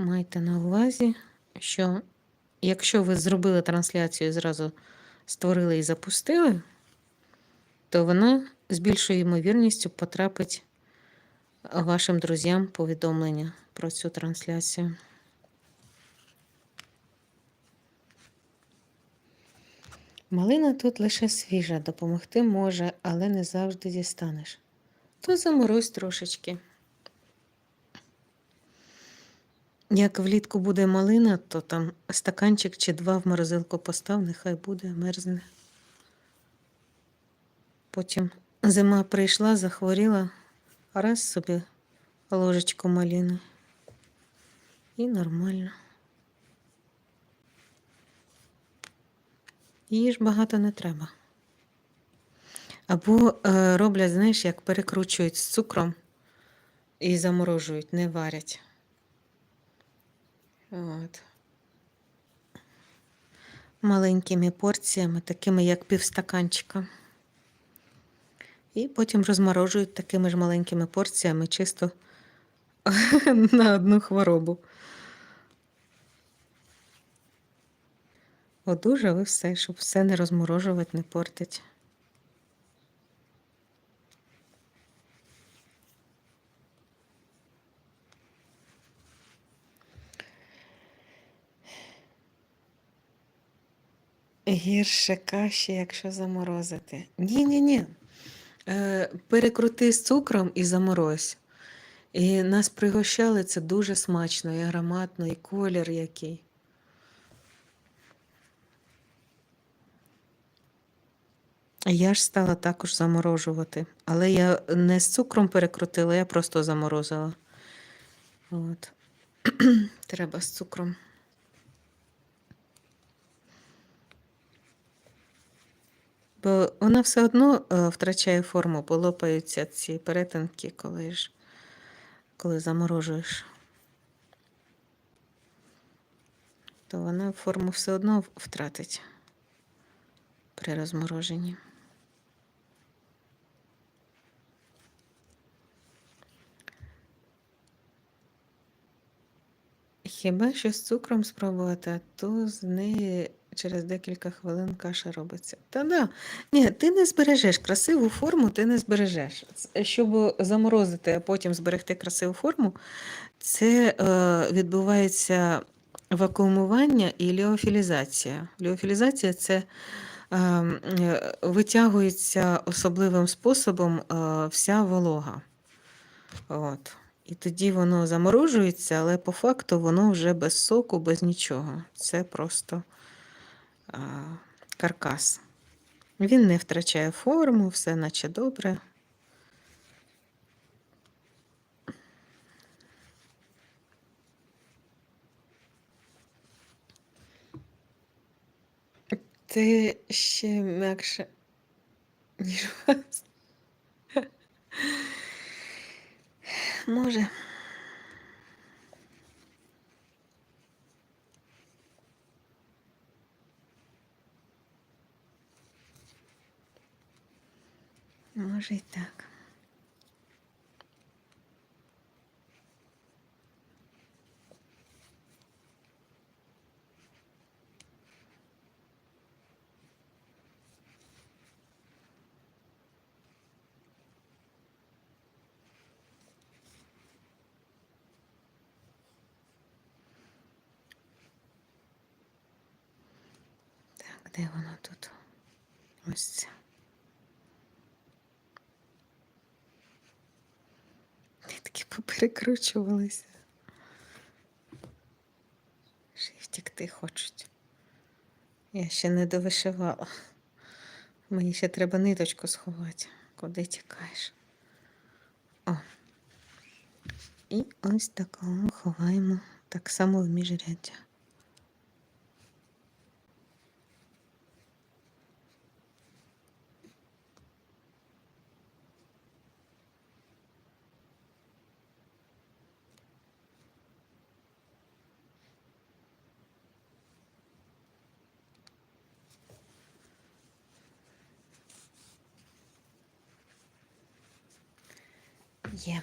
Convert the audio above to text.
Майте на увазі, що якщо ви зробили трансляцію і зразу створили і запустили, то вона з більшою ймовірністю потрапить вашим друзям повідомлення про цю трансляцію. Малина тут лише свіжа, допомогти може, але не завжди дістанеш. То заморозь трошечки. Як влітку буде малина, то там стаканчик чи два в морозилку постав, нехай буде, мерзне. Потім зима прийшла, захворіла, раз собі ложечку малини. І нормально. Її ж багато не треба. Або е, роблять, знаєш, як перекручують з цукром і заморожують, не варять. От. Маленькими порціями, такими як півстаканчика. І потім розморожують такими ж маленькими порціями, чисто на одну хворобу. Одужали все, щоб все не розморожувати, не портить. Гірше каші, якщо заморозити. Ні-ні-ні. Е, перекрути з цукром і заморозь. І нас пригощали це дуже смачно, і ароматно, і колір який. Я ж стала також заморожувати. Але я не з цукром перекрутила, я просто заморозила. От. Треба з цукром. Бо вона все одно е, втрачає форму, бо лопаються ці перетинки, коли ж коли заморожуєш. То вона форму все одно втратить при розмороженні. Хіба що з цукром спробувати, то з неї через декілька хвилин каша робиться. Та да, ні, ти не збережеш красиву форму, ти не збережеш. Щоб заморозити, а потім зберегти красиву форму, це е, відбувається вакуумування і ліофілізація. Ліофілізація це е, е, витягується особливим способом е, вся волога. От. І тоді воно заморожується, але по факту воно вже без соку, без нічого. Це просто каркас. Він не втрачає форму, все наче добре. Ти ще м'якше, ніж вас. Може. Може і так. Так, де воно тут? Ось це. Поперекручувалися. Ще й втікти хочуть. Я ще не довишивала. Мені ще треба ниточку сховати. Куди тікаєш? О. І ось такого ховаємо так само в міжряддя. Yeah.